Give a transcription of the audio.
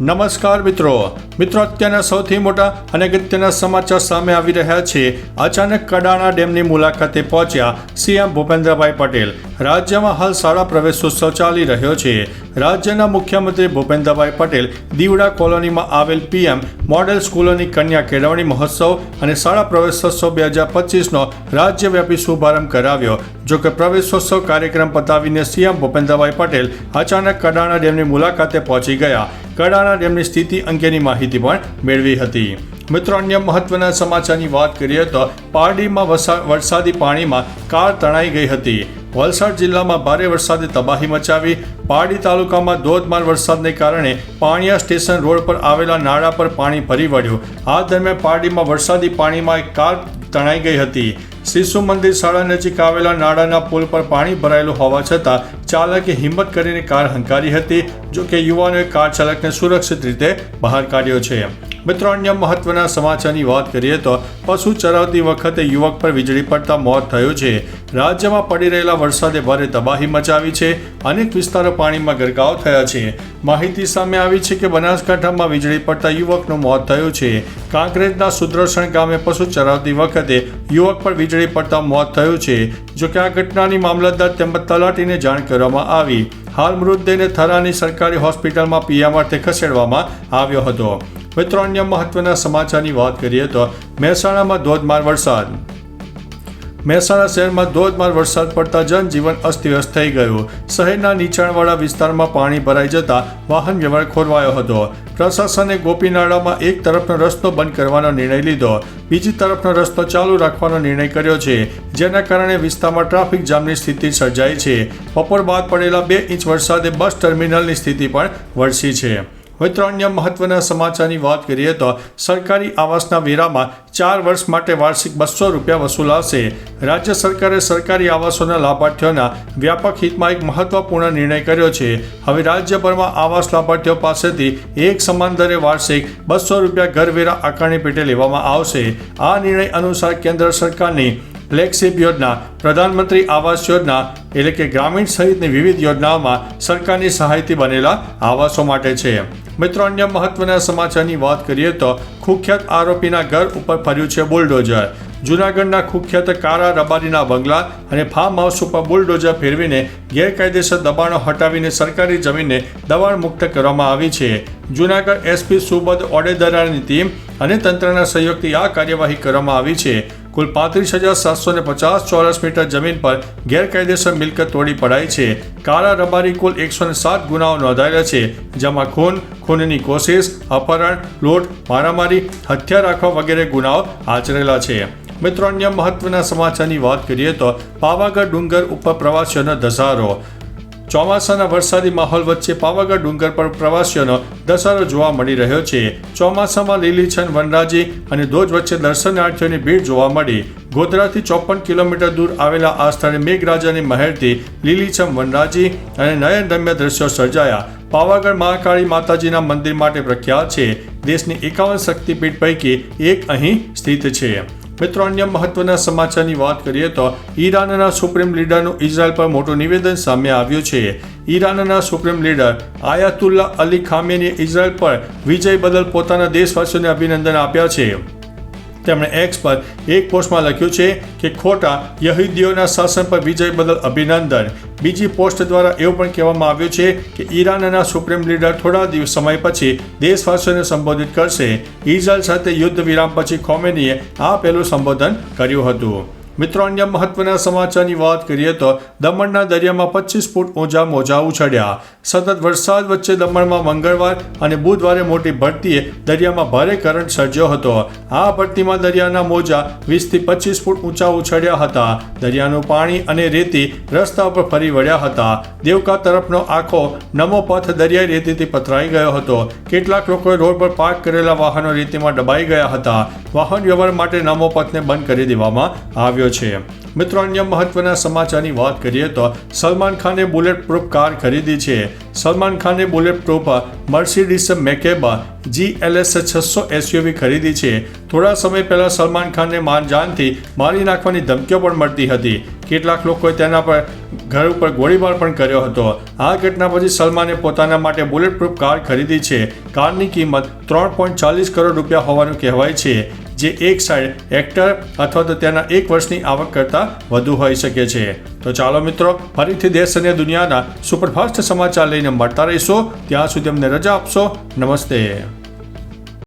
નમસ્કાર મિત્રો. મિત્રો, અત્યારના સૌથી મોટા અને અગત્યના સમાચાર સામે આવી રહ્યા છે. અચાનક કડાણા ડેમની મુલાકાતે પહોંચ્યા સીએમ ભૂપેન્દ્રભાઈ પટેલ. રાજ્યમાં હાલ શાળા પ્રવેશોત્સવ ચાલી રહ્યો છે. રાજ્યના મુખ્યમંત્રી ભૂપેન્દ્રભાઈ પટેલ દીવડા કોલોનીમાં આવેલ પીએમ મોડેલ સ્કૂલોની કન્યા કેળવણી મહોત્સવ અને શાળા પ્રવેશોત્સવ બે હજાર પચીસનો રાજ્યવ્યાપી શુભારંભ કરાવ્યો. જોકે પ્રવેશોત્સવ કાર્યક્રમ પતાવીને સીએમ ભૂપેન્દ્રભાઈ પટેલ અચાનક કડાણા ડેમની મુલાકાતે પહોંચી ગયા. કડાણા ડેમની સ્થિતિ અંગેની માહિતી પણ મેળવી હતી. મિત્રો, અન્ય મહત્વના સમાચારની વાત કરીએ તો પારડીમાં વરસા- વરસાદી પાણીમાં કાર તણાઈ ગઈ હતી. વલસાડ જિલ્લામાં ભારે વરસાદે તબાહી મચાવી. પારડી તાલુકામાં ધોધમાર વરસાદને કારણે પાણીયા સ્ટેશન રોડ પર આવેલા નાળા પર પાણી ભરી વળ્યું. આ દરમિયાન પારડીમાં વરસાદી પાણીમાં એક કાર તણાઈ ગઈ હતી. શિશુ મંદિર શાળા નજીક આવેલા નાળાના પુલ પર પાણી ભરાયેલું હોવા છતાં ચાલકે હિંમત કરીને કાર હંકારી હતી, જો કે યુવાનોએ કાર ચાલકને સુરક્ષિત રીતે બહાર કાઢ્યો છે. મિત્રો, અન્ય મહત્વના સમાચારની વાત કરીએ તો પશુ ચરાવતી વખતે યુવક પર વીજળી પડતા મોત થયું છે. રાજ્યમાં પડી રહેલા વરસાદે ભારે તબાહી મચાવી છે. અનેક વિસ્તારો પાણીમાં ગરકાવ થયા છે. માહિતી સામે આવી છે કે બનાસકાંઠામાં વીજળી પડતા યુવકનું મોત થયું છે. કાંકરેજના સુદ્રસણ ગામે પશુ ચરાવતી વખતે યુવક પર વીજળી પડતા મોત થયું છે, જો કે આ ઘટનાની મામલતદાર તેમજ તલાટીને જાણ કરવામાં આવી. હાલ મૃતદેહને થરાની સરકારી હોસ્પિટલમાં પીએમ અર્થે ખસેડવામાં આવ્યો હતો. મિત્રો, અન્ય મહત્વના સમાચારની વાત કરીએ તો મહેસાણામાં ધોધમાર વરસાદ. મહેસાણા શહેરમાં ધોધમાર વરસાદ પડતા જનજીવન અસ્તવ્યસ્ત થઈ ગયું. શહેરના નીચાણવાળા વિસ્તારમાં પાણી ભરાઈ જતા વાહન વ્યવહાર ખોરવાયો હતો. પ્રશાસને ગોપીનાળામાં એક તરફનો રસ્તો બંધ કરવાનો નિર્ણય લીધો. બીજી તરફનો રસ્તો ચાલુ રાખવાનો નિર્ણય કર્યો છે, જેના કારણે વિસ્તારમાં ટ્રાફિક જામની સ્થિતિ સર્જાઈ છે. બપોર બાદ પડેલા બે ઇંચ વરસાદે બસ ટર્મિનલની સ્થિતિ પણ વરસી છે. મિત્રો અન્ય મહત્વના સમાચારની વાત કરીએ તો સરકારી આવાસના વેરામાં ચાર વર્ષ માટે વાર્ષિક બસો રૂપિયા વસૂલાશે રાજ્ય સરકારે સરકારી આવાસોના લાભાર્થીઓના વ્યાપક હિતમાં એક મહત્વપૂર્ણ નિર્ણય કર્યો છે. હવે રાજ્યભરમાં આવાસ લાભાર્થીઓ પાસેથી એક સમાન દરે વાર્ષિક બસો રૂપિયા ઘરવેરા આકારણી પેટે લેવામાં આવશે. આ નિર્ણય અનુસાર કેન્દ્ર સરકારની ફ્લેગશિપ યોજના પ્રધાનમંત્રી આવાસ યોજના, એટલે કે ગ્રામીણ સહિતની વિવિધ યોજનાઓમાં સરકારની સહાયથી બનેલા આવાસો માટે છે. મિત્રો, અન્ય મહત્વના સમાચારની વાત કરીએ તો કુખ્યાત આરોપીના ઘર ઉપર ફર્યું છે બુલડોઝર. જૂનાગઢના કુખ્યાત કારા રબારીના બંગલા અને ફાર્મ હાઉસ ઉપર બુલડોઝર ફેરવીને ગેરકાયદેસર દબાણો હટાવીને સરકારી જમીનને દબાણ મુક્ત કરવામાં આવી છે. જૂનાગઢ એસપી સુબદ ઓડેદરાની ટીમ અને તંત્રના સહયોગથી આ કાર્યવાહી કરવામાં આવી છે. કુલ પાંત્રીસ હજાર સાતસો ને પચાસ ચોરસ મીટર જમીન પર ગેરકાયદેસર મિલકત તોડી પડાઈ છે. કાળા રબારી કુલ એકસો ને સાત ગુનાઓ નોંધાયેલા છે, જેમાં ખૂન, ખૂનની કોશિશ, અપહરણ, લૂંટ, મારામારી, હત્યા રાખવા વગેરે ગુનાઓ આચરેલા છે. મિત્રો, અન્ય મહત્વના સમાચારની વાત કરીએ તો પાવાગઢ ડુંગર ઉપર પ્રવાસીઓનો ધસારો ચોમાસાના વરસાદી માહોલ વચ્ચે પાવાગઢ ડુંગર પર પ્રવાસીઓનો ધસારો જોવા મળી રહ્યો છે. ચોમાસામાં લીલીછમ વનરાજી અને ધોજ વચ્ચે દર્શનાર્થીઓની ભીડ જોવા મળી. ગોધરાથી ચોપન કિલોમીટર દૂર આવેલા આ સ્થળે મેઘરાજાની મહેરથી લીલીછમ વનરાજી અને નયનરમ્ય દ્રશ્યો સર્જાયા. પાવાગઢ મહાકાળી માતાજીના મંદિર માટે પ્રખ્યાત છે. દેશની એકાવન શક્તિપીઠ પૈકી એક અહીં સ્થિત છે. મિત્રો, અન્ય મહત્વના સમાચારની વાત કરીએ તો ઈરાનના સુપ્રીમ લીડરનું ઇઝરાયલ પર મોટું નિવેદન સામે આવ્યું છે. ઈરાનના સુપ્રીમ લીડર આયાતુલ્લા અલી ખામેનીએ ઇઝરાયલ પર વિજય બદલ પોતાના દેશવાસીઓને અભિનંદન આપ્યા છે. તેમણે એક્સ પર એક પોસ્ટમાં લખ્યું છે કે ખોટા યહૂદીઓના શાસન પર વિજય બદલ અભિનંદન. બીજી પોસ્ટ દ્વારા એવું પણ કહેવામાં આવ્યું છે કે ઈરાનના સુપ્રીમ લીડર થોડા દિવસ સમય પછી દેશવાસીઓને સંબોધિત કરશે. ઇઝરાયલ સાથે યુદ્ધ વિરામ પછી ખોમેનીએ આ પહેલું સંબોધન કર્યું હતું. મિત્રો, અન્ય મહત્વના સમાચારની વાત કરીએ તો દમણના દરિયામાં પચીસ ફૂટ ઊંચા મોજા ઉછળ્યા. સતત વરસાદ વચ્ચે દમણમાં મંગળવાર અને બુધવારે મોટી ભરતીએ દરિયામાં ભારે કરંટ સર્જ્યો હતો. આ ભરતીમાં દરિયાના મોજા વીસથી પચીસ ફૂટ ઊંચા ઉછળ્યા હતા. દરિયાનું પાણી અને રેતી રસ્તા પર ફરી વળ્યા હતા. દેવકા તરફનો આખો નમો પથ દરિયાઈ રેતીથી પથરાઈ ગયો હતો. કેટલાક લોકોએ રોડ પર પાર્ક કરેલા વાહનો રેતીમાં દબાઈ ગયા હતા. વાહન વ્યવહાર માટે નમો પથને બંધ કરી દેવામાં આવ્યો છે. મિત્રો, અન્ય મહત્વના સમાચારની વાત કરીએ તો સલમાન ખાને બુલેટ પ્રૂફ કાર ખરીદી છે. સલમાન ખાને bullet proof Mercedes L GLS છસો એસયુવી ખરીદી છે. થોડા સમય પહેલા સલમાન ખાનને માનજાનથી મારી નાખવાની ધમકીઓ પણ મળતી હતી. કેટલાક લોકોએ તેના પર ઘર ઉપર ગોળીબાર પણ કર્યો હતો. આ ઘટના પછી સલમાને પોતાના માટે બુલેટ પ્રૂફ કાર ખરીદી છે. કારની કિંમત ત્રણ પોઈન્ટ ચાલીસ કરોડ રૂપિયા હોવાનું કહેવાય છે, જે એક સાઈડ એક્ટર અથવા તો તેના એક વર્ષની આવક કરતાં વધુ હોઈ શકે છે. તો ચાલો મિત્રો, ફરીથી દેશ અને દુનિયાના સુપરફાસ્ટ સમાચાર લઈને મળતા રહીશો. ત્યાં સુધી અમને રજા આપશો. નમસ્તે.